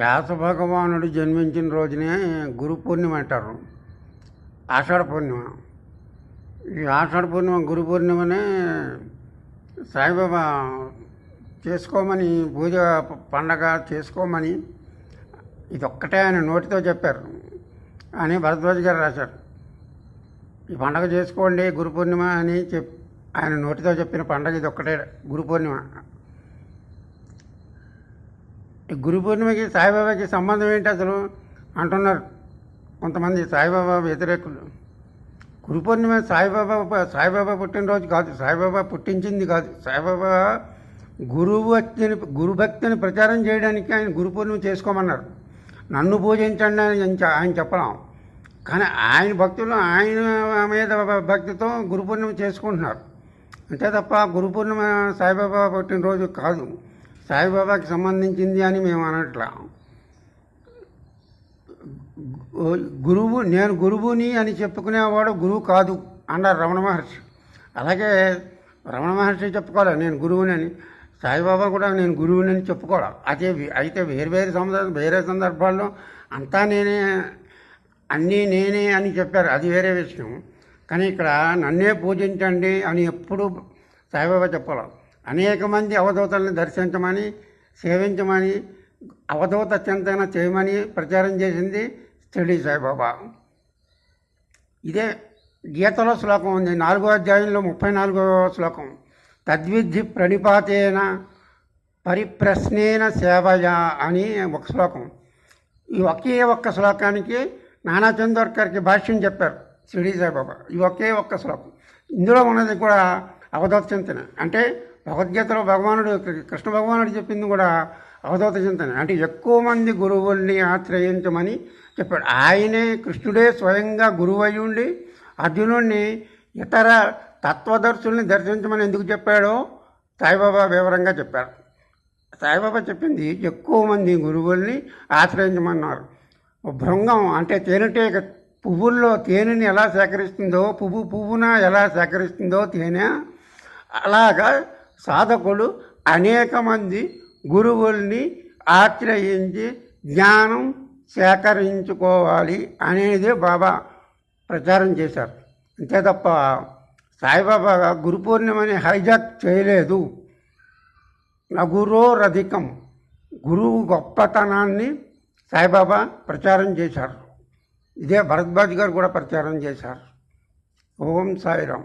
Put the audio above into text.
వ్యాస భగవానుడు జన్మించిన రోజునే గురు పూర్ణిమ అంటారు. ఆషాఢ పూర్ణిమ. ఈ ఆషాఢ పూర్ణిమ గురు పూర్ణిమనే సాయిబాబా చేసుకోమని పూజ పండగ చేసుకోమని ఇదొక్కటే ఆయన నోటితో చెప్పారు అని భరద్వాజ్ గారు రాశారు. ఈ పండగ చేసుకోండి గురు పూర్ణిమ అని చెప్ ఆయన నోటితో చెప్పిన పండగ ఇది ఒక్కటే గురు పూర్ణిమ. గురు పూర్ణిమకి సాయిబాబాకి సంబంధం ఏంటి అసలు? అంటున్నారు కొంతమంది సాయిబాబా వ్యతిరేకులు. గురు పూర్ణిమ సాయిబాబా సాయిబాబా పుట్టినరోజు కాదు సాయిబాబా పుట్టించింది కాదు. సాయిబాబా గురువు భక్తిని ప్రచారం చేయడానికి ఆయన గురు పూర్ణిమ చేసుకోమన్నారు. నన్ను పూజించండి అని ఆయన ఆయన చెప్పలేం కానీ ఆయన భక్తులు ఆయన మీద భక్తితో గురు పూర్ణిమ చేసుకుంటున్నారు. అంతే తప్ప గురు పూర్ణిమ సాయిబాబా పుట్టినరోజు కాదు. సాయిబాబాకి సంబంధించింది అని మేము అనట్లా. గురువు నేను గురువుని అని చెప్పుకునేవాడు గురువు కాదు అన్నారు రమణ మహర్షి. అలాగే రమణ మహర్షి చెప్పుకోవాలి నేను గురువుని అని. సాయిబాబా కూడా నేను గురువుని అని చెప్పుకోవాలి అదే అయితే వేరు వేరు సందర్భ వేరే సందర్భాల్లో అంతా నేనే అన్నీ నేనే అని చెప్పారు. అది వేరే విషయం. కానీ ఇక్కడ నన్నే పూజించండి అని ఎప్పుడు సాయిబాబా చెప్పాలి? అనేక మంది అవధూతల్ని దర్శించమని సేవించమని అవధూత చింతన చేయమని ప్రచారం చేసింది స్టడీ సాయిబాబా. ఇదే గీతలో శ్లోకం ఉంది. నాలుగో అధ్యాయంలో ముప్పై నాలుగో శ్లోకం. తద్విద్ధి ప్రణిపాతేన పరిప్రశ్నేన సేవయా అని ఒక శ్లోకం. ఈ ఒకే ఒక్క శ్లోకానికి నానా చందోర్కర్కి భాష్యం చెప్పారు షిరిడి సాయిబాబా. ఈ ఒకే ఒక్క శ్లోకం. ఇందులో ఉన్నది కూడా అవధూత చింతన. అంటే భగవద్గీతలో భగవానుడు కృష్ణ భగవానుడు చెప్పింది కూడా అవధూత చింతన. అంటే ఎక్కువ మంది గురువుల్ని ఆశ్రయించమని చెప్పాడు. ఆయనే కృష్ణుడే స్వయంగా గురువు అయి ఉండి అర్జునుడిని ఇతర తత్వదర్శుల్ని దర్శించమని ఎందుకు చెప్పాడో సాయిబాబా వివరంగా చెప్పారు సాయిబాబా చెప్పింది ఎక్కువ మంది గురువుల్ని ఆశ్రయించమన్నారు. భృంగం అంటే తేనెటీగ పువ్వుల్లో తేనెని ఎలా సేకరిస్తుందో పువ్వు పువ్వున ఎలా సేకరిస్తుందో తేనె అలాగా సాధకుడు అనేక మంది గురువుల్ని ఆశ్రయించి జ్ఞానం సేకరించుకోవాలి అనేది బాబా ప్రచారం చేశారు. అంతే తప్ప సాయిబాబా గురు పూర్ణిమని హైజాక్ చేయలేదు. నగురోరధికం గురువు గొప్పతనాన్ని సాయిబాబా ప్రచారం చేశారు. ఇదే భరద్వాజ్ గారు కూడా ప్రచారం చేశారు. ఓం సాయిరామ్.